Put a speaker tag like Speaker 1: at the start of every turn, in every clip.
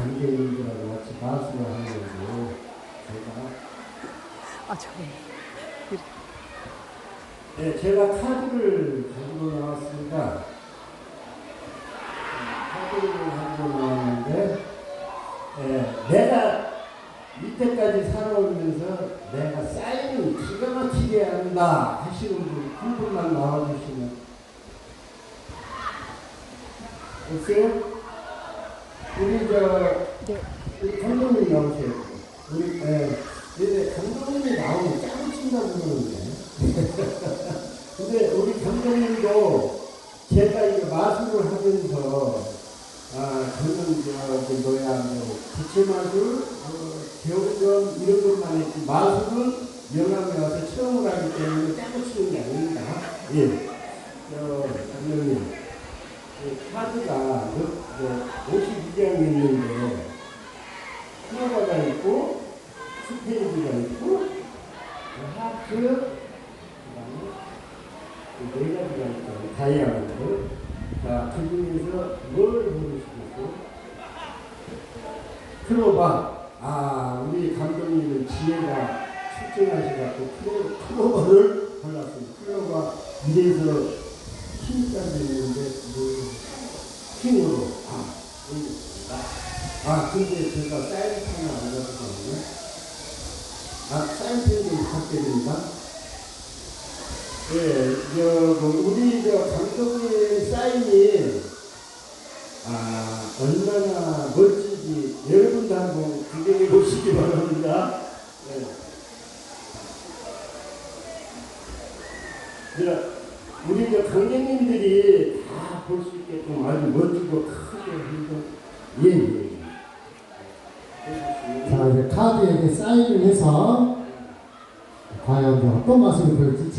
Speaker 1: 관계인들하고 같이 마술을 하려고 제가
Speaker 2: 아, 저거.
Speaker 1: 네, 제가 카드를 가지고 나왔습니다. 카드를 가지고 나왔는데 예, 내가 이때까지 살아오면서 내가 사인을 기가 막히게 한다 하시는 분 한 분만 나와주시면 없어요? 우리 저
Speaker 2: 네.
Speaker 1: 우리 감독님 나오세요. 우리 예, 근데 감독님이 나오면 짱 친다고 그러는데 근데 우리 감독님도 제가 이거 마술을 하면서 아 저는 저그 뭐야 뭐 부채 마술, 어, 겨울전 이런 것만 했지 마술은 영암에 와서 체험을 하기 때문에 짜고 치는 게 아닙니다. 예, 저 감독님 이 카드가 뭐 52장이 있는데 클로버가 있고 스페이드가 있고 하트 그다음에 네 가지가 있죠. 다이아몬드. 자, 그 중에서 뭘 고르시겠어요? 클로바. 아, 우리 감독님은 지혜가 출중하셔갖고 클로- 클로버를 골랐습니다. 클로바 이래서 힘까지 있는데 그 힘으로. 아, 음, 아, 아, 근데 제가 사이즈 하나 안 가져가거든요. 아, 사이즈도 부탁드립니다. 예, 저, 그 우리 저 감독님 사인이, 아, 얼마나 멋진지 여러분도 한번 구경해 보시기 바랍니다. 예. 저, 우리 저 강객님들이 다 볼 수 있게끔 아주 멋지고 크게 해서, 예.
Speaker 3: 자, 이제 카드에게 사인을 해서 과연 이제 어떤 맛으로 보일지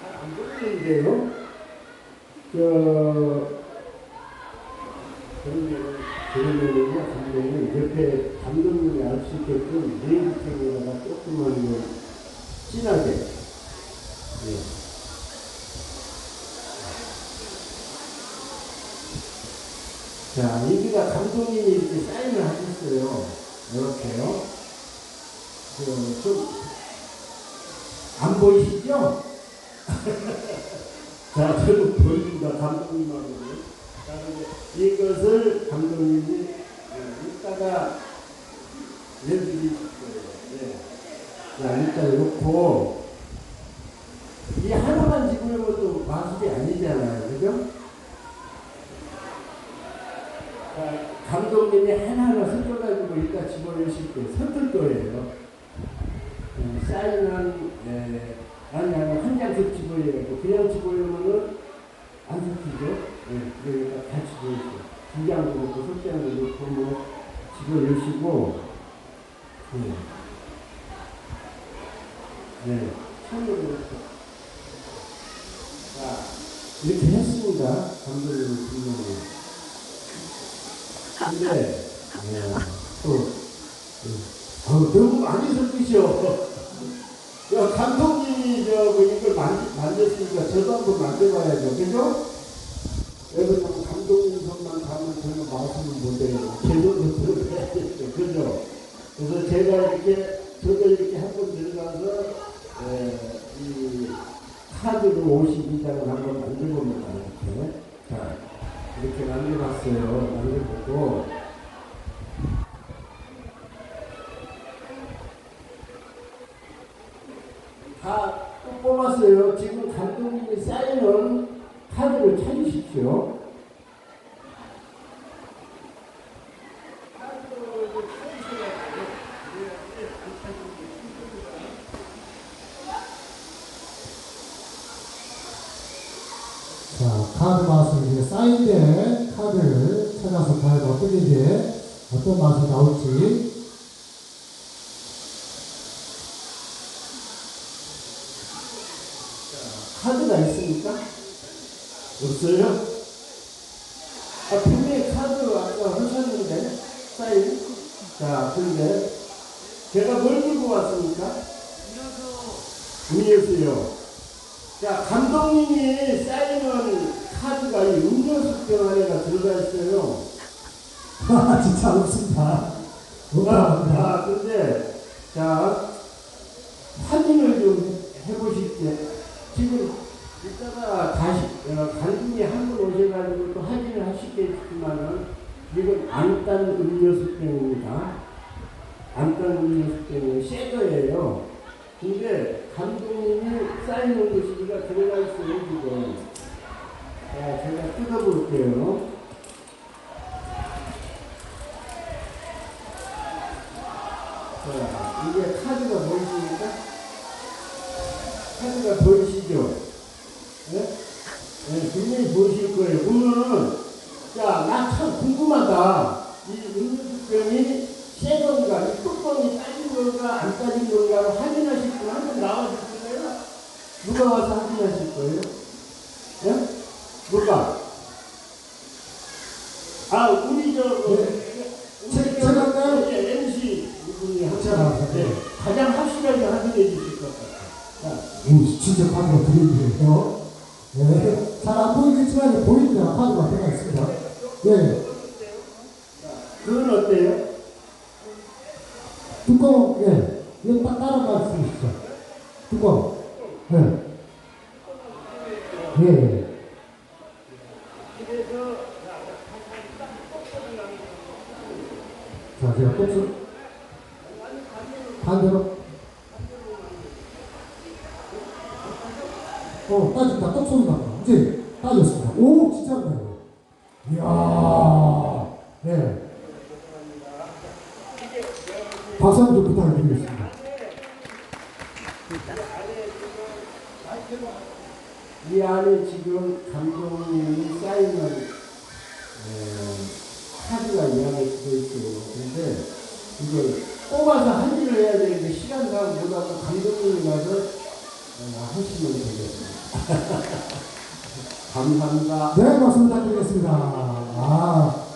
Speaker 1: 잘안 보이는데요? 저, 그러면은요, 감독님, 옆에 감독님이 알 수 있게끔 네임펜에다가 조금만 뭐 진하게, 예. 자, 여기가 감독님이 이렇게 사인을 하셨어요. 이렇게요. 그, 좀, 안 보이시죠? 자, 저는 보입니다. 근데 이것을 감독님이 어, 이따가 내드리실 거예요. 네. 자, 일단 놓고, 이 하나만 집으면 또 마술이 아니잖아요. 그죠? 자, 감독님이 하나하나 섞어가지고 이따 집어넣으실 때 섞을 거예요. 음, 사인은, 에, 아니, 아니, 한장 더 집어넣어야고 그냥 집어넣으면은 안 섞이죠? 예, 그러니까 다 집어넣으세요. 두 장도 넣고, 석 장도 넣고, 뭐, 집어 넣으시고, 예. 네, 손으로 이렇게. 자, 이렇게 했습니다. 감독님 분명히. 근데, 예, 또, 예. 아우, 너무 많이 섞으셔. 야, 감독 뭐 이걸 만, 만졌으니까 저도 한번 만져봐야죠. 그죠? 좀 감독님 손만 가면 저는 마술을 못해요. 제대로 들어가야겠죠. 그죠? 그래서 제가 이렇게, 저도 이렇게 한 번 들어가서, 에, 이 카드로 52장을 한번 만들어봅니다. 이렇게. 자, 이렇게 만들어봤어요. 만들어보고. 다 뽑았어요. 지금 감독님이 사인은 카드를 찾으십시오.
Speaker 3: 자, 카드 맛을 이제 사인된 카드를 찾아서 과연 어떤 게 어떤 맛이 나올지
Speaker 1: 없어요? 아, 분명히 카드 아까 한사인데 사인. 자, 그런데 제가 뭘 들고 왔습니까? 음료수요. 자, 감독님이 사인한 카드가
Speaker 3: 이 음료수 병 안에가 들어가 있어요.
Speaker 1: 아, 진짜
Speaker 3: 없습니다.
Speaker 1: 아, 아, 근데, 자, 확인을 좀 해보실게. 지금 이따가 다시, 어, 관중이 한분 오셔가지고 또 확인을 하시겠지만은, 이건 안딴 음료수 병입니다. 안딴 음료수병은 새 거예요. 근데, 감독님이 쌓여놓은 것이니까 들어갈 수 있는 지금. 자, 제가 뜯어볼게요. 자, 이게 카드가 보이십니까? 카드가 보이시죠? 네? 네, 분명히 보이실 거예요. 보면은, 자, 나 참 궁금하다. 이 음료수병이 새 건가, 이 뚜껑이 따진 건가, 안 따진 건가 확인하실 분 한 번 나와주실래요? 누가 와서 확인하실 거예요? 예? 누가? 아, 우리 저, 그,
Speaker 3: 제-
Speaker 1: 우리? 저, 예, MC 이분이
Speaker 3: 제가
Speaker 1: 항상
Speaker 3: 할까요?
Speaker 1: 예, 가장 확실하게 확인해 주실 것 같아요. 자,
Speaker 3: 오, 진짜 카드가 그림이에요. 네. 잘안 보이겠지만 보입니다. 카드가 들어가 있습니다. 예.
Speaker 1: 그건 어때요?
Speaker 3: 뚜껑, 예. 이거 딱 따라갈 수 있어. 예. 예, 예. 자, 제가 꽃을 반대로. 어, 따진다. 떡 소리 난다. 이제 따졌습니다. 오, 진짜 나요. 이야. 네. 박수 한번 좀 부탁드리겠습니다.
Speaker 1: 이 안에 지금 감독님이 사인한 어, 카드가 이 안에 들어있어요. 근데 이걸 뽑아서 한 일을 해야 되는데 시간상 못하고 감독님이 가서 어, 하시면 되겠습니다. 감사합니다.
Speaker 3: 네, 박수 부탁드리겠습니다. 아,